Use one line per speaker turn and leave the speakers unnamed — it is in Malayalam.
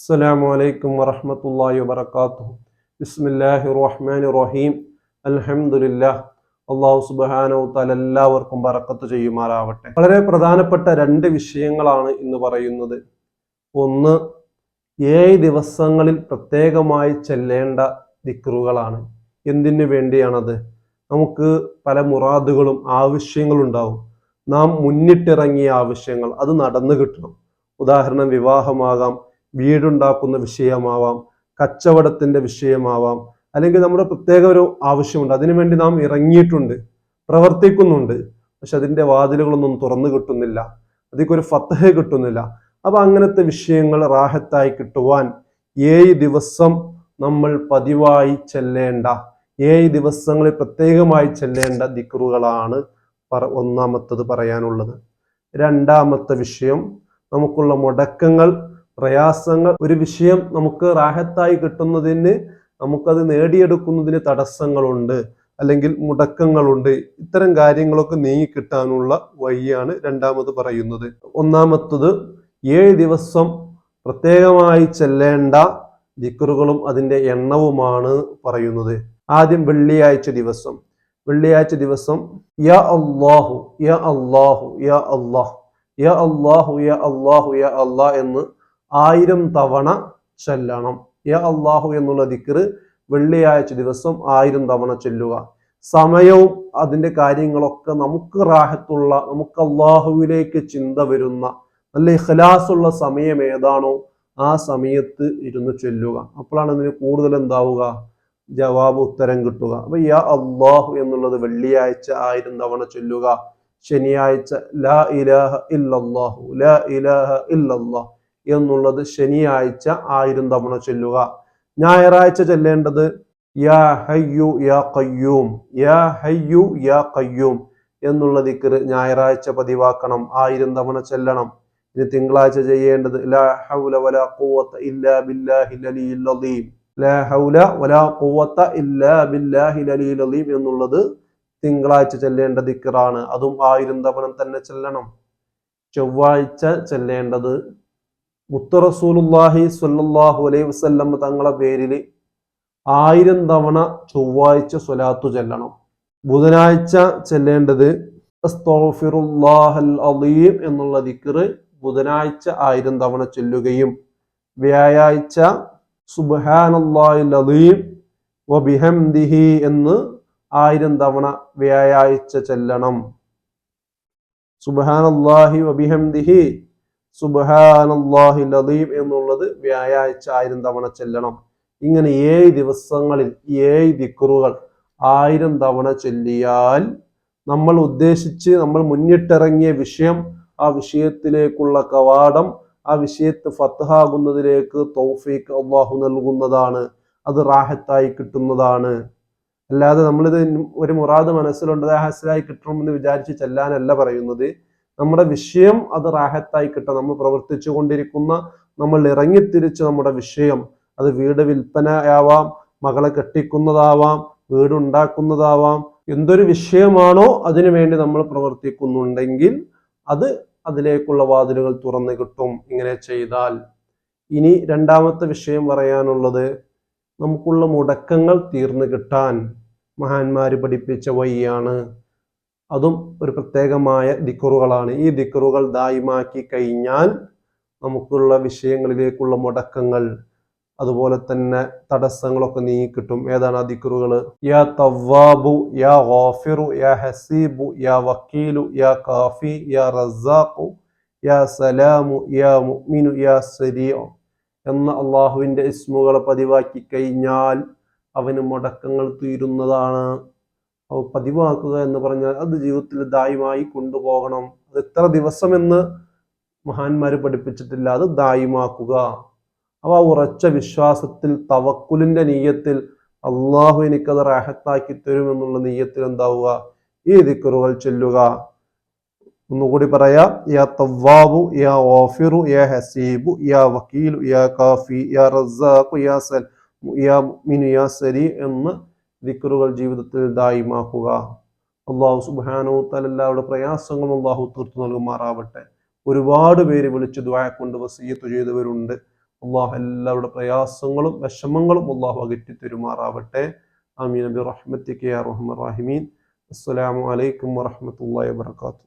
السلام عليكم ورحمة الله وبركاته بسم الله الرحمن الرحيم الحمد لله അള്ളാഹു സുബാനോ തല എല്ലാവർക്കും ബറക്കത്ത് ചെയ്യുമാറാവട്ടെ വളരെ പ്രധാനപ്പെട്ട രണ്ട് വിഷയങ്ങളാണ് ഇന്ന് പറയുന്നത് ഒന്ന് ഏഴ് ദിവസങ്ങളിൽ പ്രത്യേകമായി ചെല്ലേണ്ട ദിക്റുകളാണ് എന്തിനു വേണ്ടിയാണത് നമുക്ക് പല മുറാദുകളും ആവശ്യങ്ങളും ഉണ്ടാവും നാം മുന്നിട്ടിറങ്ങിയ ആവശ്യങ്ങൾ അത് നടന്നു കിട്ടണം ഉദാഹരണം വിവാഹമാകാം വീടുണ്ടാക്കുന്ന വിഷയമാവാം കച്ചവടത്തിന്റെ വിഷയമാവാം അല്ലെങ്കിൽ നമ്മുടെ പ്രത്യേക ഒരു ആവശ്യമുണ്ട്. അതിനുവേണ്ടി നാം ഇറങ്ങിയിട്ടുണ്ട് പ്രവർത്തിക്കുന്നുണ്ട്. പക്ഷെ അതിന്റെ വാതിലുകളൊന്നും തുറന്നു കിട്ടുന്നില്ല. അതിക്കൊരു ഫത്തഹ കിട്ടുന്നില്ല. അപ്പൊ അങ്ങനത്തെ വിഷയങ്ങൾ റാഹത്തായി കിട്ടുവാൻ ഏഴ് ദിവസം നമ്മൾ പതിവായി ചെല്ലേണ്ട ഏഴ് ദിവസങ്ങളിൽ പ്രത്യേകമായി ചെല്ലേണ്ട ദിക്റുകളാണ് പറ ഒന്നാമത്തത് പറയാനുള്ളത്. രണ്ടാമത്തെ വിഷയം നമുക്കുള്ള മുടക്കങ്ങൾ പ്രയാസങ്ങൾ ഒരു വിഷയം നമുക്ക് റാഹത്തായി കിട്ടുന്നതിന് നമുക്കത് നേടിയെടുക്കുന്നതിന് തടസ്സങ്ങളുണ്ട് അല്ലെങ്കിൽ മുടക്കങ്ങളുണ്ട്. ഇത്തരം കാര്യങ്ങളൊക്കെ നീങ്ങിക്കിട്ടാനുള്ള വഴിയാണ് രണ്ടാമത് പറയുന്നത്. ഒന്നാമത്തത് ഏഴ് ദിവസം പ്രത്യേകമായി ചെല്ലേണ്ട ദിക്കറുകളും അതിന്റെ എണ്ണവുമാണ് പറയുന്നത്. ആദ്യം വെള്ളിയാഴ്ച ദിവസം. വെള്ളിയാഴ്ച ദിവസം യ അള്ളാഹു യ അള്ളാഹു യ അള്ളാഹ് യ അള്ളാഹു യ അള്ളാഹു യ അള്ളാഹ് എന്ന് ആയിരം തവണ ചെല്ലണം. യ അള്ളാഹു എന്നുള്ള ദിക്കറ് വെള്ളിയാഴ്ച ദിവസം ആയിരം തവണ ചൊല്ലുക. സമയവും അതിന്റെ കാര്യങ്ങളൊക്കെ നമുക്ക് റാഹത്തുള്ള നമുക്ക് അള്ളാഹുവിലേക്ക് ചിന്ത വരുന്ന നല്ല ഇഖലാസുള്ള സമയം ഏതാണോ ആ സമയത്ത് ഇരുന്ന് ചൊല്ലുക. അപ്പോഴാണ് അതിന് കൂടുതൽ എന്താവുക? ജവാബ് ഉത്തരം കിട്ടുക. അപ്പൊ യാ അള്ളാഹു എന്നുള്ളത് വെള്ളിയാഴ്ച ആയിരം തവണ ചൊല്ലുക. ശനിയാഴ്ച ലാ ഇലാഹ ഇല്ലല്ലാഹു ലാ ഇലാഹ ഇല്ലല്ലാഹ്. എന്നുള്ളത് ശനിയാഴ്ച ആയിരം തവണ ചൊല്ലുക. ഞായറാഴ്ച ചൊല്ലേണ്ടത് യാ ഹയ്യു യാ കയ്യൂം യാ ഹയ്യു യാ കയ്യൂം എന്നുള്ള ദിക്കർ ഞായറാഴ്ച പതിവാക്കണം ആയിരം തവണ ചെല്ലണം. ഇനി തിങ്കളാഴ്ച ചെയ്യേണ്ടത് ലാ ഹൗല വലാ ഖുവത ഇല്ലാ ലാ ഹൗല വലാ ഖുവത ഇല്ലാ എന്നുള്ളത് തിങ്കളാഴ്ച ചെല്ലേണ്ട ദിക്കറാണ് അതും ആയിരം തവണ തന്നെ ചെല്ലണം. ചൊവ്വാഴ്ച ചെല്ലേണ്ടത് മുത്തറസൂലുല്ലാഹി സ്വല്ലല്ലാഹു അലൈഹി വസ്ല്ലം തങ്ങളെ പേരിൽ ആയിരം തവണ ചൊവ്വാഴ്ച സ്വലാത്തു ചെല്ലണം. ബുധനാഴ്ച ചെല്ലേണ്ടത് അലീം എന്നുള്ള ദിക്കർ ബുധനാഴ്ച ആയിരം തവണ ചൊല്ലുകയും വ്യാഴാഴ്ച സുബ്ഹാനല്ലാഹിൽ അലീം വബിഹംദിഹി എന്ന് ആയിരം തവണ വ്യാഴാഴ്ച ചെല്ലണം. സുബ്ഹാനല്ലാഹി വബിഹംദിഹി സുബഹാനല്ലാഹി ലദീം എന്നുള്ളത് വ്യാഴാഴ്ച ആയിരം തവണ ചെല്ലണം. ഇങ്ങനെ ഏഴ് ദിവസങ്ങളിൽ ഏഴ് ദിക്റുകൾ ആയിരം തവണ ചൊല്ലിയാൽ നമ്മൾ ഉദ്ദേശിച്ച് നമ്മൾ മുന്നിട്ടിറങ്ങിയ വിഷയം ആ വിഷയത്തിലേക്കുള്ള കവാടം ആ വിഷയത്ത് ഫത്തഹാകുന്നതിലേക്ക് തൗഫീഖ് അള്ളാഹു നൽകുന്നതാണ്. അത് റാഹത്തായി കിട്ടുന്നതാണ്. അല്ലാതെ നമ്മളിത് ഒരു മുറാദ് മനസ്സിലുണ്ട് ഹാസിലായി കിട്ടണമെന്ന് വിചാരിച്ച് ചെല്ലാനല്ല പറയുന്നത്. നമ്മുടെ വിഷയം അത് റാഹത്തായി കിട്ടുക നമ്മൾ പ്രവർത്തിച്ചു കൊണ്ടിരിക്കുന്ന നമ്മൾ ഇറങ്ങിത്തിരിച്ച് നമ്മുടെ വിഷയം അത് വീട് വിൽപ്പനയാവാം മകളെ കെട്ടിക്കുന്നതാവാം വീടുണ്ടാക്കുന്നതാവാം എന്തൊരു വിഷയമാണോ അതിനു വേണ്ടി നമ്മൾ പ്രവർത്തിക്കുന്നുണ്ടെങ്കിൽ അത് അതിലേക്കുള്ള വാതിലുകൾ തുറന്നു കിട്ടും ഇങ്ങനെ ചെയ്താൽ. ഇനി രണ്ടാമത്തെ വിഷയം പറയാനുള്ളത് നമുക്കുള്ള മുടക്കങ്ങൾ തീർന്നു കിട്ടാൻ മഹാന്മാര് പഠിപ്പിച്ച വഴിയാണ്. അതും ഒരു പ്രത്യേകമായ ദിക്കറുകളാണ് ഈ ദിക്കറുകൾ ദായിമാക്കി കഴിഞ്ഞാൽ നമുക്കുള്ള വിഷയങ്ങളിലേക്കുള്ള മുടക്കങ്ങൾ അതുപോലെ തന്നെ തടസ്സങ്ങളൊക്കെ നീങ്ങിക്കിട്ടും. ഏതാണ് ആ ദിക്കറുകൾ യാ തവ്വാബു യാ ഗാഫിറു യാ ഹസീബു യാ വക്കീലു യാ കാഫി യാ റസാഖു യാ സലാമു യാ മുഅ്മിനു യാ സരീഉ എന്ന അള്ളാഹുവിന്റെ ഇസ്മുകളെ പതിവാക്കി കഴിഞ്ഞാൽ അവന് മുടക്കങ്ങൾ തീരുന്നതാണ്. പതിവാക്കുക എന്ന് പറഞ്ഞാൽ അത് ജീവിതത്തിൽ ദായമായി കൊണ്ടുപോകണം. അത് എത്ര ദിവസമെന്ന് മഹാന്മാര് പഠിപ്പിച്ചിട്ടില്ല. അത് ദായമാക്കുക. അവ ഉറച്ച വിശ്വാസത്തിൽ തവക്കുലിന്റെ നീയത്തിൽ അള്ളാഹു എനിക്കത് റാഹത്താക്കി തരുമെന്നുള്ള നീയത്തിൽ എന്താവുക? ഈ ദിക്കറുകൾ ചെല്ലുക. ഒന്നുകൂടി പറയാ. യാ യാ യാ ഹസീബു യാ യാ കാഫി യാ യാ എന്ന് ദിക്കറുകൾ ജീവിതത്തിൽ ദായിമാക്കുക. അള്ളാഹു സുബാനോ തലെല്ലാവരുടെ പ്രയാസങ്ങളും അള്ളാഹു തീർത്തു നൽകുമാറാവട്ടെ. ഒരുപാട് പേര് വിളിച്ച് ദ്വായ കൊണ്ട് വസീയത്ത് ചെയ്തവരുണ്ട്. അള്ളാഹു എല്ലാവരുടെ പ്രയാസങ്ങളും വിഷമങ്ങളും അള്ളാഹു അകറ്റി തരുമാറാവട്ടെ. അമീൻ ബി റഹ്മത്തിക്ക് യാ റഹ്മർ റഹീമീൻ. അസ്സലാമു അലൈക്കും വറഹ്മത്തുള്ളാഹി വബറകാതുഹു.